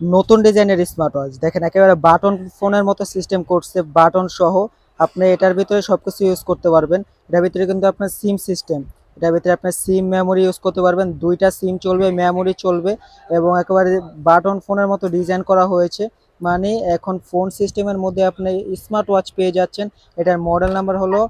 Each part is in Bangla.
নতুন ডিজাইনের স্মার্ট ওয়াচ দেখেন, একেবারে বাটন ফোনের মতো সিস্টেম করছে বাটন সহ। আপনি এটার ভিতরে সব কিছু ইউজ করতে পারবেন। এটার ভিতরে কিন্তু আপনার সিম সিস্টেম এটার ভিতরে আপনার সিম মেমোরি ইউজ করতে পারবেন। দুইটা সিম চলবে মেমোরি চলবে এবং একেবারে বাটন ফোনের মতো ডিজাইন করা হয়েছে। মানে এখন ফোন সিস্টেমের মধ্যে আপনি স্মার্ট ওয়াচ পেয়ে যাচ্ছেন। এটার মডেল নাম্বার হলো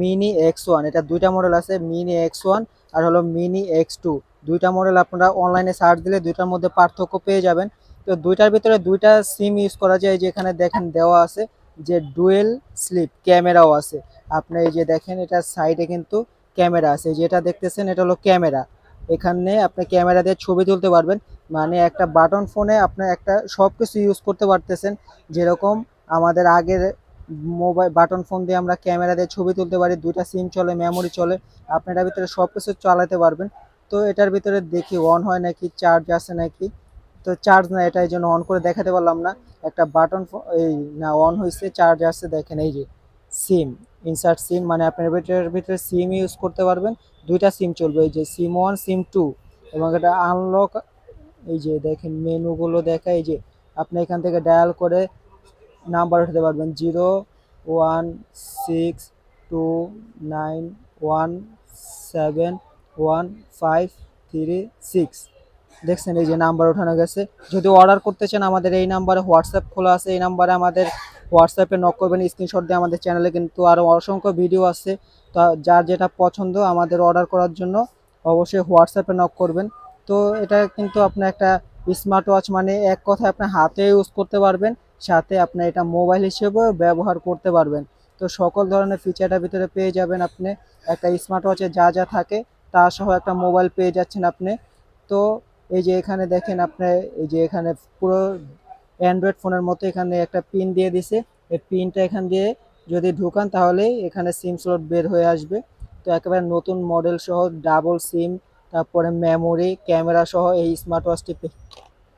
মিনি এক্স ওয়ান এটা দুইটা মডেল আছে মিনি এক্স ওয়ান আর হলো মিনি এক্স টু দুইটা মডেল আপনারা অনলাইনে সার্চ দিলে দুইটার মধ্যে পার্থক্য পেয়ে যাবেন। তো দুইটার ভিতরে দুইটা সিম ইউজ করা যায় যেখানে দেখেন দেওয়া আছে যে ডুয়েল স্লিপ ক্যামেরাও আছে। আপনি এই যে দেখেন, এটা সাইডে কিন্তু ক্যামেরা আছে। যেটা দেখতেছেন, এটা হলো ক্যামেরা এখানে আপনি ক্যামেরা দিয়ে ছবি তুলতে পারবেন। মানে একটা বাটন ফোনে আপনি একটা সব কিছু ইউজ করতে পারতেছেন। যেরকম আমাদের আগের মোবাইল বাটন ফোন দিয়ে আমরা ক্যামেরা দিয়ে ছবি তুলতে পারি, দুইটা সিম চলে মেমোরি চলে, আপনি এটার ভিতরে সব কিছু চালাতে পারবেন। তো এটার ভিতরে দেখি অন হয় নাকি চার্জ আছে নাকি। তো চার্জ না এটা এই জন্য অন করে দেখাতে পারলাম না। একটা বাটন এই না অন হয়েছে চার্জ আসছে, দেখেন, এই যে সিম ইনসার্ট সিম মানে আপনার ভিতরের ভিতরে সিম ইউজ করতে পারবেন, দুইটা সিম চলবে, এই যে সিম ওয়ান সিম টু এবং এটা আনলক এই যে দেখেন মেনুগুলো দেখা এই যে আপনি এখান থেকে ডায়াল করে নাম্বার উঠাতে পারবেন zero one six two nine one seven one five three six দেখছেন, এই যে নাম্বার ওঠানো গেছে। যদি অর্ডার করতে চান, আমাদের এই নাম্বারে হোয়াটসঅ্যাপ খোলা আছে। এই নাম্বারে আমাদের হোয়াটসঅ্যাপে নক করবেন। স্ক্রিনশট দিয়ে আমাদের চ্যানেলে কিন্তু আরও অসংখ্য ভিডিও আছে। তো যার যেটা পছন্দ, আমাদের অর্ডার করার জন্য অবশ্যই হোয়াটসঅ্যাপে নক করবেন। তো এটা কিন্তু আপনার একটা স্মার্ট ওয়াচ মানে এক কথায় আপনি হাতে ইউজ করতে পারবেন, সাথে আপনি এটা মোবাইল হিসেবেও ব্যবহার করতে পারবেন। তো সকল ধরনের ফিচারটার ভিতরে পেয়ে যাবেন আপনি। একটা স্মার্ট ওয়াচে যা যা থাকে, তা সহ একটা মোবাইল পেয়ে যাচ্ছেন আপনি। তো এই যে এখানে দেখেন আপনি, এই যে এখানে পুরো অ্যান্ড্রয়েড ফোনের মতো এখানে একটা পিন দিয়ে দিছে। এই পিনটা এখান দিয়ে যদি ঢুকান তাহলে এখানে সিম স্লট বের হয়ে আসবে। তো একেবারে নতুন মডেল সহ ডাবল সিম তারপরে মেমোরি ক্যামেরা সহ এই স্মার্ট ওয়াচটি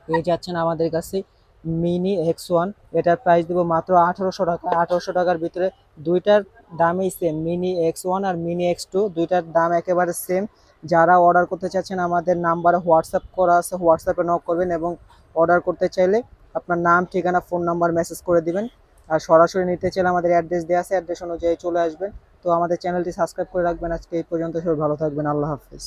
পেয়ে যাচ্ছেন আমাদের কাছে মিনি এক্স ওয়ান এটার প্রাইস দেবো মাত্র আঠারোশো টাকা। আঠারোশো টাকার ভিতরে দুইটার দামই সেম মিনি এক্স ওয়ান আর মিনি এক্স টু দুইটার দাম একেবারে সেম যারা অর্ডার করতে চাচ্ছেন, আমাদের নাম্বারে হোয়াটসঅ্যাপ করা আছে হোয়াটসঅ্যাপে নক করবেন এবং অর্ডার করতে চাইলে আপনার নাম, ঠিকানা ফোন নাম্বার মেসেজ করে দিবেন। আর সরাসরি নিতে চাইলে আমাদের অ্যাড্রেস দেওয়া আছে অ্যাড্রেস অনুযায়ী চলে আসবেন। তো আমাদের চ্যানেলটি সাবস্ক্রাইব করে রাখবেন। আজকে এই পর্যন্ত সবাই ভালো থাকবেন। আল্লাহ হাফিজ।